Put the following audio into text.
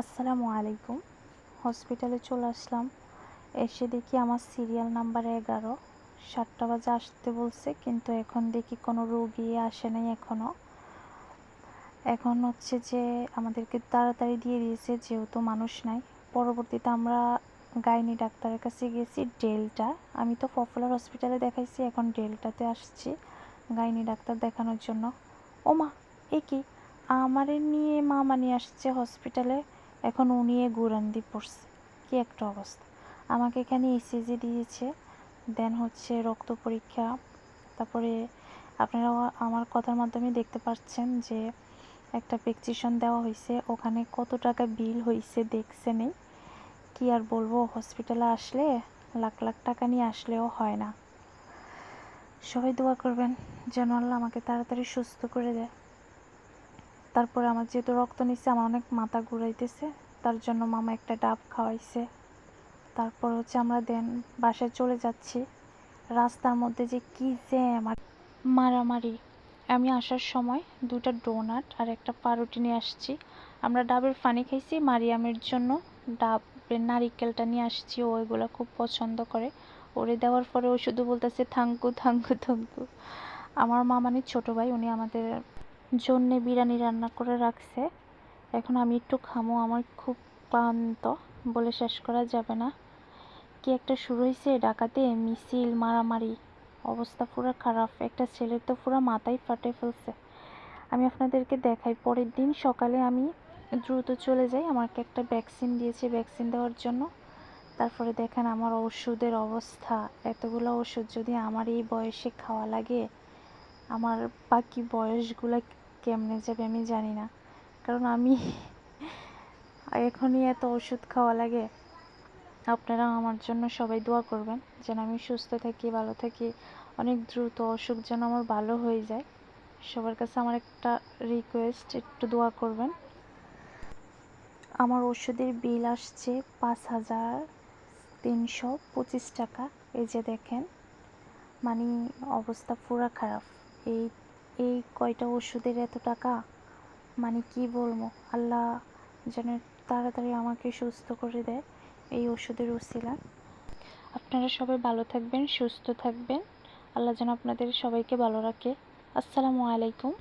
আসসালামু আলাইকুম। হসপিটালে চলে আসলাম। এসে দেখি আমার সিরিয়াল নাম্বার এগারো। সাতটা বাজে আসতে বলছে, কিন্তু এখন দেখি কোনো রোগী আসে নাই এখনও এখন হচ্ছে যে আমাদেরকে তাড়াতাড়ি দিয়ে দিয়েছে, যেহেতু মানুষ নাই। পরবর্তীতে আমরা গাইনি ডাক্তারের কাছে গেছি, ডেলটা। আমি তো পপুলার হসপিটালে দেখাইছি, এখন ডেলটাতে আসছি গাইনি ডাক্তার দেখানোর জন্য। ও মা এ কি? আমারে নিয়ে মামা নিয়ে আসছে হসপিটালে। এখন উনি গুরান্দি পড়ছে। কি একটা অবস্থা। আমাকে এখানে ইসিজি দিয়েছে দেন হচ্ছে রক্ত পরীক্ষা, তারপরে আপনারা আমার কথার মাধ্যমে দেখতে পাচ্ছেন যে একটা প্রেসক্রিপশন দেওয়া হয়েছে, ওখানে কত টাকা বিল হয়েছে দেখছে নেই। কি আর বলব হসপিটালে আসলে লাখ লাখ টাকা নিয়ে আসলেও হয় না। সবাই দোয়া করবেন, যেন আল্লাহ আমাকে তাড়াতাড়ি সুস্থ করে দেয়। তারপরে আমার যেহেতু রক্ত নিচ্ছে আমার অনেক মাথা ঘুরাইতেছে, তার জন্য মামা একটা ডাব খাওয়াইছে। তারপর হচ্ছে আমরা দেন বাসায় চলে যাচ্ছি। রাস্তার মধ্যে যে কি জ্যাম আর মারামারি। আমি আসার সময় দুটা ডোনাট আর একটা পাউরুটি নিয়ে আসছি। আমরা ডাবের পানি খাইছি, মারিয়ামের জন্য ডাবের নারিকেলটা নিয়ে আসছি, ও এগুলো খুব পছন্দ করে। ওরে দেওয়ার পরে ও শুধু বলতেছে থাঙ্কু থাঙ্কু থাঙ্কু আমার মা মানে ছোটো ভাই, উনি আমাদের জন্যে বিরিয়ানি রান্না করে রাখছে। এখন আমি একটু খামো, আমার খুব ক্লান্ত, বলে শেষ করা যাবে না। কি একটা শুরু হয়েছে ডাকাতে, মিছিল, মারামারি, অবস্থা পুরো খারাপ। একটা ছেলের তো পুরো মাথায় ফাটে ফেলছে। আমি আপনাদেরকে দেখাই, পরের দিন সকালে আমি দ্রুত চলে যাই, আমাকে একটা ভ্যাকসিন দিয়েছে ভ্যাকসিন দেওয়ার জন্য। তারপরে দেখেন আমার ওষুধের অবস্থা, এতগুলো ওষুধ যদি আমার এই বয়সে খাওয়া লাগে, আমার বাকি বয়সগুলো কেমনে যাবে আমি জানি না। কারণ আমি এখনই এত ওষুধ খাওয়া লাগে। আপনারা আমার জন্য সবাই দোয়া করবেন যেন আমি সুস্থ থাকি, ভালো থাকি। অনেক দ্রুত অসুখ যেন আমার ভালো হয়ে যায়। সবার কাছে আমার একটা রিকোয়েস্ট একটু দোয়া করবেন। আমার ওষুধের বিল আসছে পাঁচ হাজার তিনশো পঁচিশ টাকা। এই যে দেখেন মানে অবস্থা পুরা খারাপ। এই এই কয়টা ওষুধের এত টাকা? মানে কি বলব? আল্লাহ যেন তাড়াতাড়ি আমাকে সুস্থ করে দেয় এই ওষুধের উসিলা আপনারা সবাই ভালো থাকবেন, সুস্থ থাকবেন। আল্লাহ যেন আপনাদের সবাইকে ভালো রাখে। আসসালামু আলাইকুম।